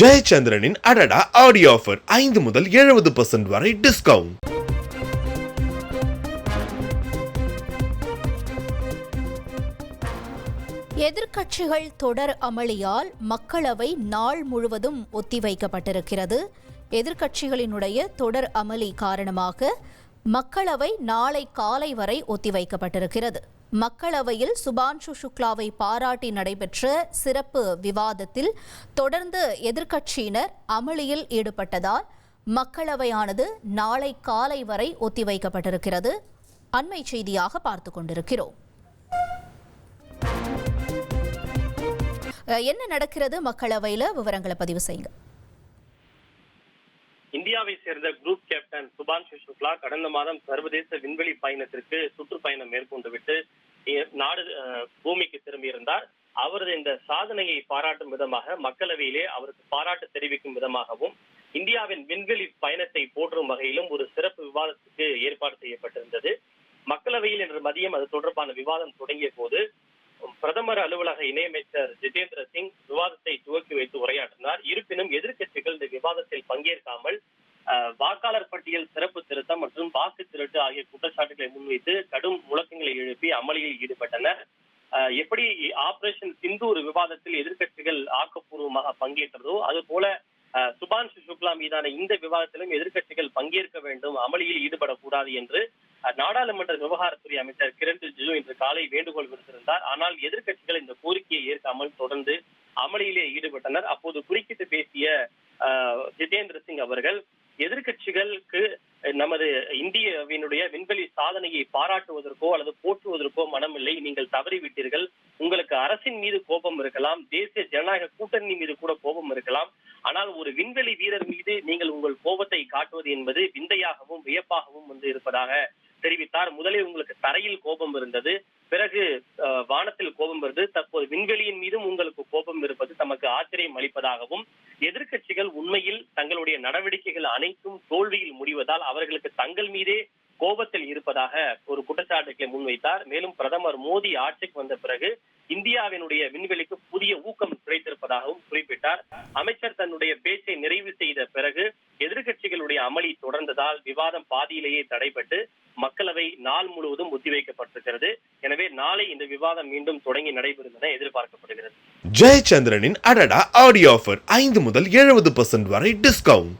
ஜெயச்சந்திரனின் அடடா audio offer ஐந்து முதல் எழுபது பர்சன்ட் வரை டிஸ்கவுண்ட் எதிர்க்கட்சிகள் தொடர் அமளியால் மக்களவை நாள் முழுவதும் ஒத்திவைக்கப்பட்டிருக்கிறது. எதிர்க்கட்சிகளினுடைய தொடர் அமளி காரணமாக மக்களவை நாளை காலை வரை ஒத்திவைக்கப்பட்டிருக்கிறது. மக்களவையில் சுபான்ஷு சுக்லாவை பாராட்டி நடைபெற்ற சிறப்பு விவாதத்தில் தொடர்ந்து எதிர்க்கட்சியினர் அமளியில் ஈடுபட்டதால் மக்களவையானது நாளை காலை வரை ஒத்திவைக்கப்பட்டிருக்கிறது. அண்மை செய்தியாக பார்த்து கொண்டிருக்கிறோம். என்ன நடக்கிறது மக்களவையில்? விவரங்களை பதிவு செய்யுங்க. இந்தியாவை சேர்ந்த குரூப் கேப்டன் சுபான்ஷு சுக்லா கடந்த மாதம் சர்வதேச விண்வெளி பயணத்திற்கு சுற்றுப்பயணம் மேற்கொண்டுவிட்டு நாடு பூமிக்கு திரும்பியிருந்தார். அவரது இந்த சாதனையை பாராட்டும் விதமாக மக்களவையிலே அவருக்கு பாராட்டு தெரிவிக்கும் விதமாகவும் இந்தியாவின் விண்வெளி பயணத்தை போற்றும் வகையிலும் ஒரு சிறப்பு விவாதத்துக்கு ஏற்பாடு செய்யப்பட்டிருந்தது. மக்களவையில் இன்று மதியம் அது தொடர்பான விவாதம் தொடங்கிய போது பிரதமர் அலுவலக இணையமைச்சர் ஜிதேந்திர சிங் விவாதத்தை துவக்கி வைத்து உரையாற்றினார். இருப்பினும் எதிர்க்கட்சிகள் இந்த விவாதத்தில் பங்கேற்காமல் வாக்காளர் பட்டியல் சிறப்பு திருத்தம் மற்றும் வாக்கு திருட்டு ஆகிய குற்றச்சாட்டுகளை முன்வைத்து கடும் முழக்கங்களை எழுப்பி அமளியில் ஈடுபட்டனர். எப்படி ஆபரேஷன் சிந்தூர் விவாதத்தில் எதிர்கட்சிகள் ஆக்கப்பூர்வமாக பங்கேற்றதோ அது போல சுபான்ஷு சுக்லா மீதான இந்த விவாதத்திலும் எதிர்கட்சிகள் பங்கேற்க வேண்டும் அமளியில் ஈடுபடக்கூடாது என்று நாடாளுமன்ற விவகாரத்துறை அமைச்சர் கிரண் ரிஜிஜு இன்று காலை வேண்டுகோள் விடுத்திருந்தார். ஆனால் எதிர்கட்சிகள் இந்த கோரிக்கையை ஏற்காமல் தொடர்ந்து அமளியிலே ஈடுபட்டனர். அப்போது குறுக்கிட்டு பேசிய ஜிதேந்திர சிங் அவர்கள் எதிர்க்கட்சிகளுக்கு நமது இந்தியாவினுடைய விண்வெளி சாதனையை பாராட்டுவதற்கோ அல்லது போற்றுவதற்கோ மனமில்லை. நீங்கள் தவறிவிட்டீர்கள். உங்களுக்கு அரசின் மீது கோபம் இருக்கலாம். தேசிய ஜனநாயக கூட்டணி மீது கூட கோபம் இருக்கலாம். ஆனால் ஒரு விண்வெளி வீரர் மீது நீங்கள் உங்கள் கோபத்தை காட்டுவது என்பது விந்தையாகவும் வியப்பாகவும் வந்து இருப்பதாக தெரிவித்தார். முதலில் உங்களுக்கு தரையில் கோபம் இருந்தது பிறகு வானத்தில் கோபம் இருந்தது தற்போது விண்வெளியின் மீதும் உங்களுக்கு கோபம் இருப்பது தமக்கு ஆச்சரியம் அளிப்பதாகவும் எதிர்கட்சிகள் உண்மையில் தங்களுடைய நடவடிக்கைகள் அனைத்தும் தோல்வியில் முடிவதால் அவர்களுக்கு தங்கள் மீதே கோபத்தில் இருப்பதாக ஒரு குற்றச்சாட்டுகளை முன்வைத்தார். மேலும் பிரதமர் மோடி ஆட்சிக்கு வந்த பிறகு இந்தியாவினுடைய விண்வெளிக்கு புதிய ஊக்கம் கிடைத்திருப்பதாகவும் குறிப்பிட்டார். அமைச்சர் தன்னுடைய பேச்சை நிறைவு செய்த பிறகு எதிர்கட்சிகளுடைய அமளி தொடர்ந்ததால் விவாதம் பாதியிலேயே தடைபட்டு மக்களவை நாள் முழுவதும் ஒத்திவைக்கப்பட்டிருக்கிறது. எனவே நாளை இந்த விவாதம் மீண்டும் தொடங்கி நடைபெறும் என எதிர்பார்க்கப்படுகிறது. ஜெயச்சந்திரனின் அடடா ஆடியோ ஆஃபர் ஐந்து முதல் எழுபது பர்சன்ட் வரை டிஸ்கவுண்ட்